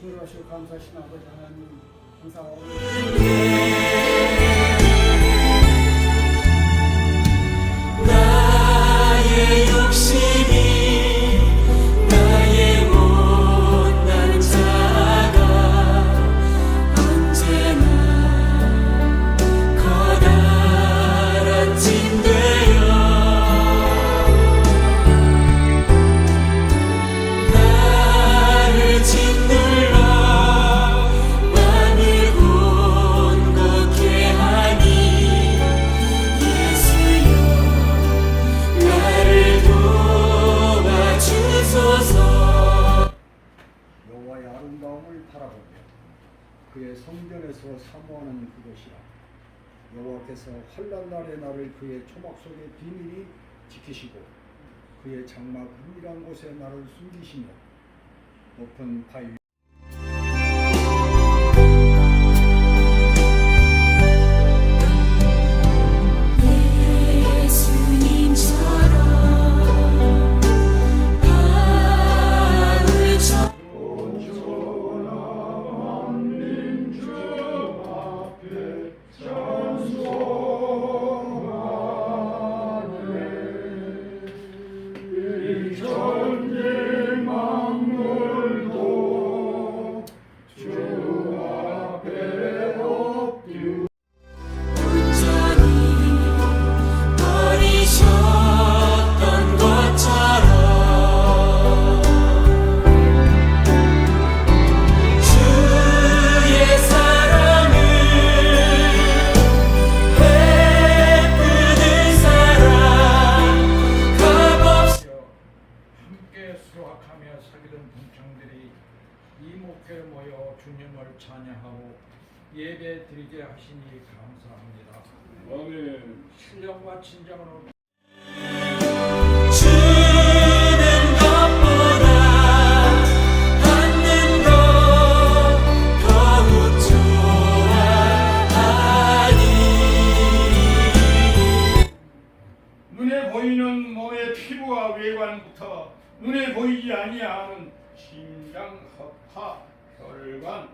그러시고 감사하신 아버지 하나님 나 그의 성전에서 사모하는 그것이라. 여호와께서 환난 날의 나를 그의 초막 속에 비밀히 지키시고 그의 장막 은밀한 곳에 나를 숨기시며 높은 바위 이목회 모여 주님을 찬양하고 예배 드리게 하시니 감사합니다. 아멘. 신령과 친정으로 눈에 보이지 아니하는 심장, 허파, 혈관,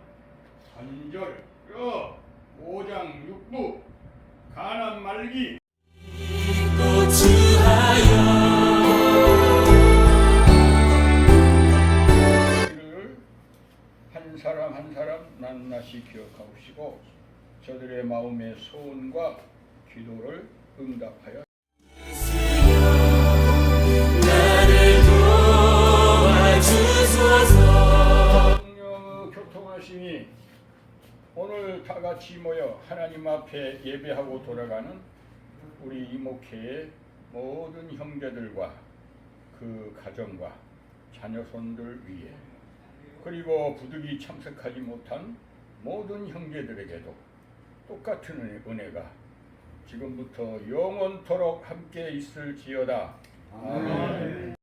관절, 뼈, 모장, 육부, 간암, 말기. 한 사람 한 사람 낱낱이 기억하시고 저들의 마음의 소원과 기도를 응답하여 오늘 다 같이 모여 하나님 앞에 예배하고 돌아가는 우리 이목회의 모든 형제들과 그 가정과 자녀손들 위해 그리고 부득이 참석하지 못한 모든 형제들에게도 똑같은 은혜- 은혜가 지금부터 영원토록 함께 있을지어다. 아멘.